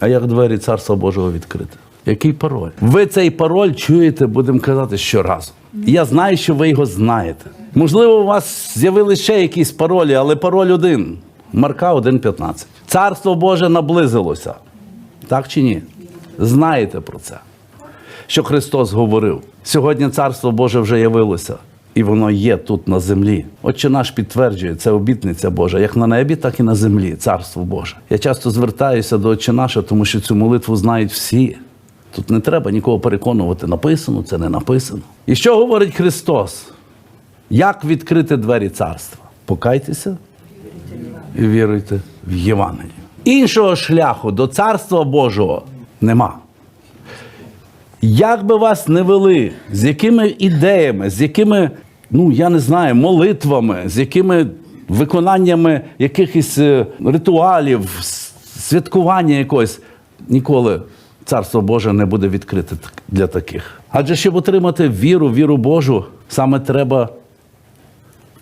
А як двері Царства Божого відкрити? Який пароль? Ви цей пароль чуєте, будемо казати щоразу. Я знаю, що ви його знаєте. Можливо, у вас з'явилися ще якісь паролі, але пароль один. Марка 1.15. Царство Боже наблизилося. Так чи ні? Знаєте про це. Що Христос говорив. Сьогодні Царство Боже вже явилося, і воно є тут на землі. Отче наш підтверджує, це обітниця Божа, як на небі, так і на землі. Царство Боже. Я часто звертаюся до Отче наша, тому що цю молитву знають всі. Тут не треба нікого переконувати, написано, це не написано. І що говорить Христос? Як відкрити двері царства? Покайтеся і віруйте в Євангелію. Іншого шляху до Царства Божого нема. Як би вас не вели, з якими ідеями, з якими, ну я не знаю, молитвами, з якими виконаннями якихось е, ритуалів, святкування якогось, ніколи Царство Боже не буде відкрите для таких. Адже щоб отримати віру, віру Божу, саме треба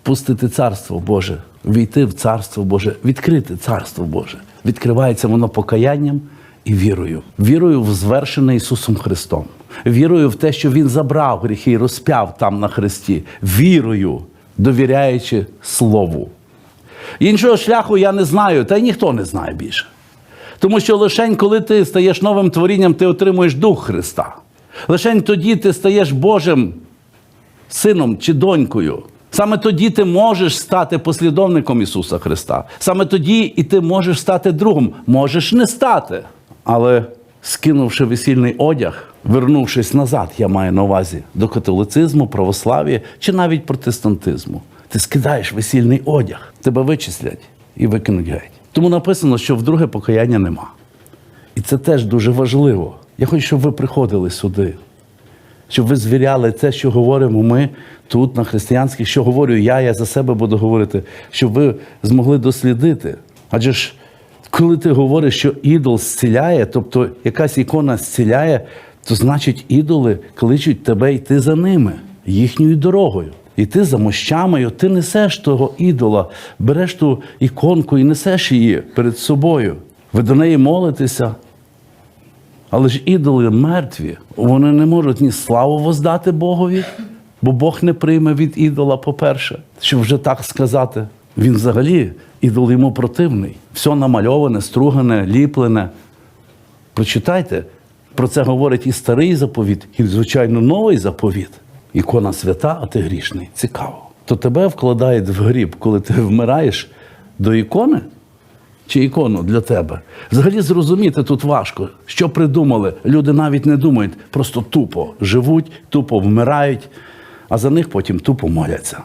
впустити Царство Боже, війти в Царство Боже, відкрити Царство Боже. Відкривається воно покаянням і вірою. Вірою в звершене Ісусом Христом. Вірою в те, що Він забрав гріхи і розп'яв там на Христі. Вірою, довіряючи Слову. Іншого шляху я не знаю, та й ніхто не знає більше. Тому що лише коли ти стаєш новим творінням, ти отримуєш Дух Христа. Лише тоді ти стаєш Божим сином чи донькою. Саме тоді ти можеш стати послідовником Ісуса Христа. Саме тоді і ти можеш стати другом. Можеш не стати. Але скинувши весільний одяг, вернувшись назад, я маю на увазі до католицизму, православ'я чи навіть протестантизму, ти скидаєш весільний одяг, тебе вичислять і викинуть геть. Тому написано, що вдруге покаяння нема. І це теж дуже важливо. Я хочу, щоб ви приходили сюди, щоб ви звіряли те, що говоримо ми тут, на християнських, що говорю я, я за себе буду говорити, щоб ви змогли дослідити. Адже ж, коли ти говориш, що ідол зціляє, тобто якась ікона зціляє, то значить ідоли кличуть тебе йти за ними, їхньою дорогою. І ти за мощами, ти несеш того ідола, береш ту іконку і несеш її перед собою. Ви до неї молитеся, але ж ідоли мертві, вони не можуть ні славу воздати Богові, бо Бог не прийме від ідола, по-перше, щоб вже так сказати. Він взагалі, ідол йому противний. Все намальоване, стругане, ліплене. Прочитайте, про це говорить і старий заповіт, і, звичайно, новий заповіт. Ікона свята, а ти грішний. Цікаво. То тебе вкладають в гріб, коли ти вмираєш до ікони? чи ікону для тебе. Взагалі зрозуміти тут важко, що придумали. Люди навіть не думають, просто тупо живуть, тупо вмирають, а за них потім тупо моляться.